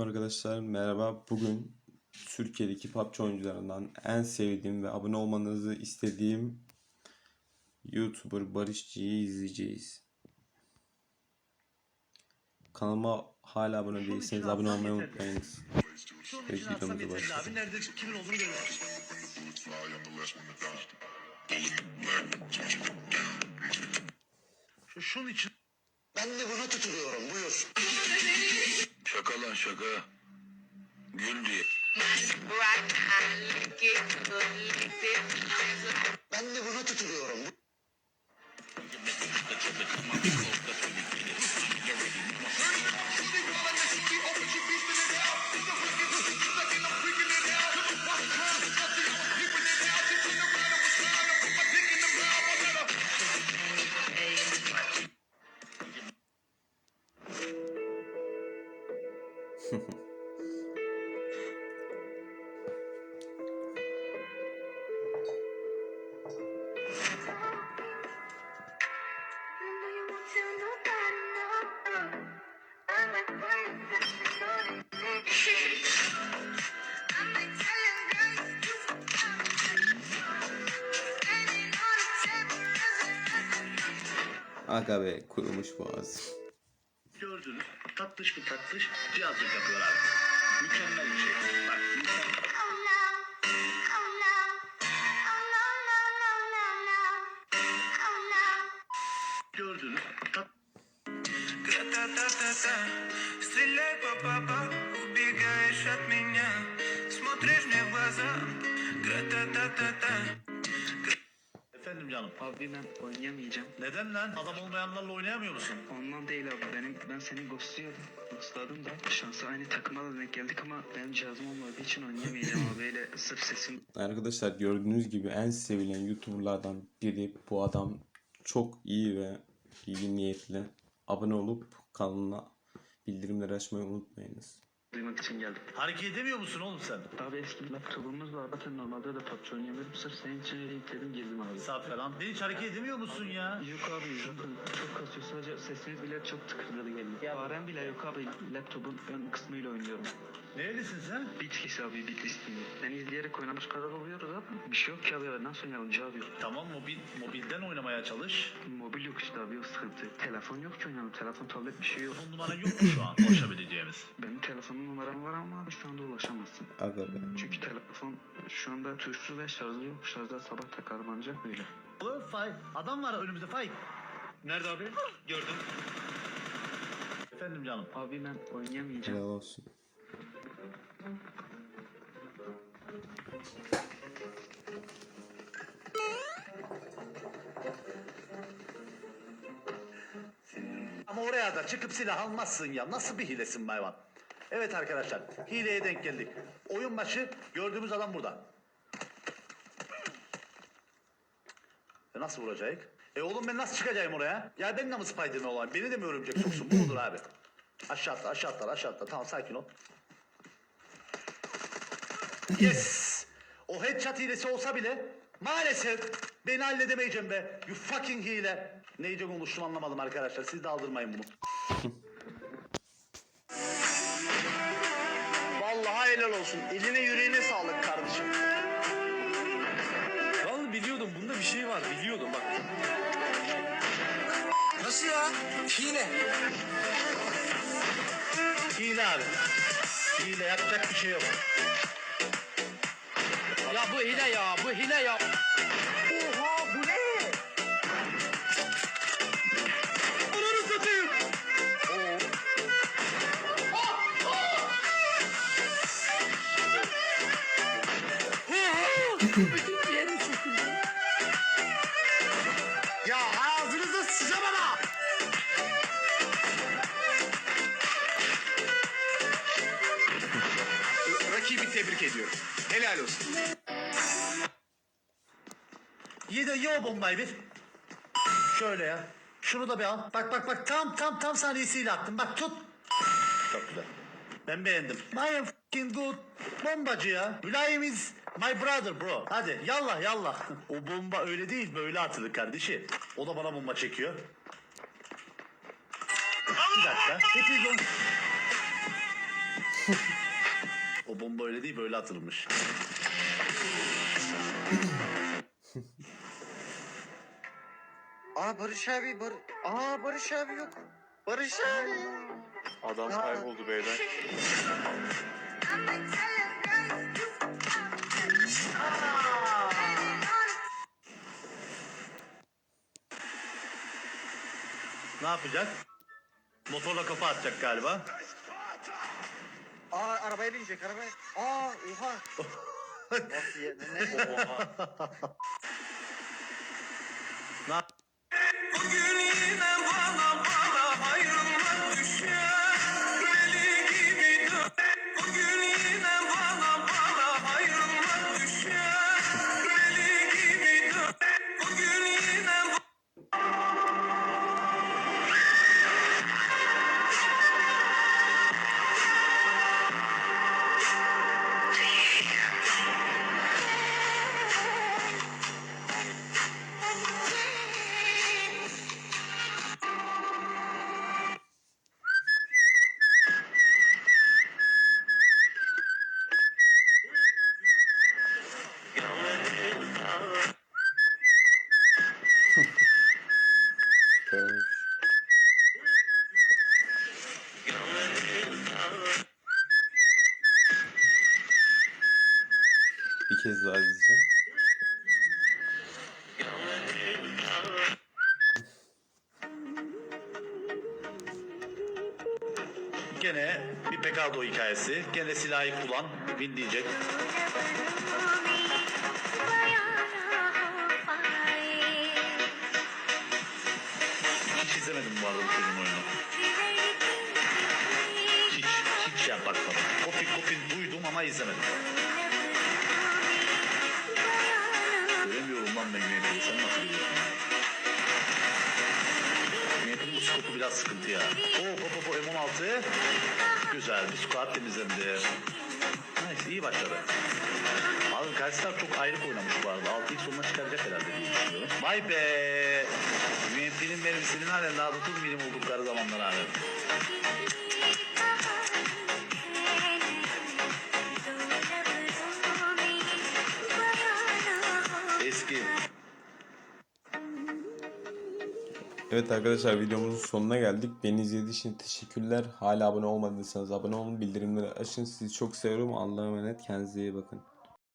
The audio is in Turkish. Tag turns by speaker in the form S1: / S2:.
S1: Selamünaleyküm arkadaşlar. Merhaba. Bugün Türkiye'deki PUBG oyuncularından en sevdiğim ve abone olmanızı istediğim YouTuber Barışçı'yı izleyeceğiz. Kanalıma hala abone değilseniz abone olmayı unutmayınız.
S2: Şunun
S1: Peki,
S2: için atsam
S1: videomuza başlayalım.
S2: abi. Nerede kimin olduğunu şunun için
S3: Ben de buna tutuluyorum buyur.
S4: Şaka lan şaka. Gül diye.
S3: Ben de buna tutuluyorum.
S1: Aga be kurumuş boğaz.
S2: gördünüz. Tatlış bir tatlış cihazlık yapıyor abi. Mükemmel bir şey. Bak mükemmel. Gördünüz. Tat
S5: Гра-та-та-та-та Стреляй по папа Убегаешь от меня Смотришь мне в глаза Гра-та-та-та-та
S2: Efendim canım.
S6: Abi ben oynayamayacağım.
S2: Neden lan? Adam olmayanlarla oynayamıyor musun?
S6: Ondan değil abi. Benim ben seni ghostluyordum. Ghostladım da. Şansa aynı takıma da denk geldik ama benim cihazım olmadığı için oynayamayacağım abi. Öyle sırf sesim
S1: Arkadaşlar gördüğünüz gibi en sevilen YouTuber'lardan biri bu adam çok iyi ve iyi niyetli. Abone olup kanalına bildirimleri açmayı unutmayınız.
S6: Duymak için geldim.
S2: Hareket edemiyor musun oğlum sen?
S6: Abi eski bir laptopumuz var. Zaten normalde de PUBG oynayamıyorum. Sırf senin için yükledim girdim abi.
S2: Sağ falan. Ben hiç hareket edemiyor musun ya?
S6: Yok abi zaten çok kasıyor. Sadece sesiniz bile çok tıkırdadı geliyor. Ya Faren bile yok abi. Laptopun ön kısmıyla oynuyorum.
S2: Nerelisin sen?
S6: Bitlis abi Bitlisliyim. Beni izleyerek oynamış kadar oluyoruz abi. Bir şey yok ki abi. Nasıl oynayalım cevap yok.
S2: Tamam mobil mobilden oynamaya çalış.
S6: Mobil yok işte abi o sıkıntı. Telefon yok ki oynayalım. Telefon tablet bir şey yok.
S2: Telefon numaran yok mu şu an ulaşabileceğimiz?
S6: Benim telefonum numaram var ama abi şu anda ulaşamazsın.
S1: Aga be.
S6: Çünkü telefon şu anda tuşlu ve şarjı yok. Şarjda sabah takarım ancak öyle.
S2: Oğlum Fay. Adam var önümüzde Fay. Nerede abi? Gördüm. Efendim canım.
S6: Abi ben oynayamayacağım.
S1: Helal olsun.
S2: Ama oraya da çıkıp silah almazsın ya. Nasıl bir hilesin hayvan? Evet arkadaşlar. Hileye denk geldik. Oyun başı gördüğümüz adam burada. E nasıl vuracak? E oğlum ben nasıl çıkacağım oraya? Ya ben de mi Spiderman olayım? Beni de mi örümcek soksun? Bu mudur abi? Aşağı atla, aşağı atla, aşağı atla. Tamam sakin ol. Yes! O headshot hilesi olsa bile maalesef beni halledemeyeceğim be. You fucking hile. Neyce konuştum anlamadım arkadaşlar. Siz de aldırmayın bunu.
S3: Vallahi helal olsun. Eline yüreğine sağlık kardeşim.
S7: Vallahi biliyordum bunda bir şey var biliyordum bak.
S3: Nasıl ya? Hile.
S2: Hile abi. Hile yapacak bir şey yok.
S7: Ya bu hile ya bu hile ya.
S3: Oha Ya ağzınıza sıçacağım ama.
S2: Rakibi tebrik ediyorum. Helal olsun. Ye de ye o bombayı bir. Şöyle ya. Şunu da bir al. Bak bak bak tam tam tam saniyesiyle attım. Bak tut. Çok güzel. Ben beğendim. I am fucking good. Bombacı ya. Mülayim is my brother bro. Hadi yallah yallah. o bomba öyle değil böyle atılır kardeşi. O da bana bomba çekiyor. Bir dakika. Hepiniz on... o bomba öyle değil böyle atılmış.
S3: Aa Barış abi Bar Aa Barış abi yok. Barış abi.
S7: Adam kayboldu beyler.
S2: Ne yapacak? Motorla kafa atacak galiba.
S3: Aa arabaya binecek arabaya. Aa oha. Nasıl ya? Ne? ne?
S2: Ne Gene bir Pekado hikayesi. Gene silahı kullan. Win diyecek. Hiç izlemedim bu arada bu çocuğun oyunu. Hiç, hiç şey bakmadım. Kopil kopil duydum ama izlemedim. Göremiyorum lan ben Güneydoğu'yu. Sen nasıl görüyorsun? Biraz sıkıntı ya. Oo hop hop hop M16. Güzel bir squat temizlendi. Nice iyi başladı. Abi karşı çok ayrık oynamış bu arada. 6 ilk sonuna çıkaracak herhalde diye düşünüyorum. Vay be. UMP'nin mermisinin halen daha 9 milim oldukları zamanlar abi. Eski.
S1: Evet arkadaşlar videomuzun sonuna geldik. Beni izlediğiniz için teşekkürler. Hala abone olmadıysanız abone olun. Bildirimleri açın. Sizi çok seviyorum. Allah'a emanet. Kendinize iyi bakın.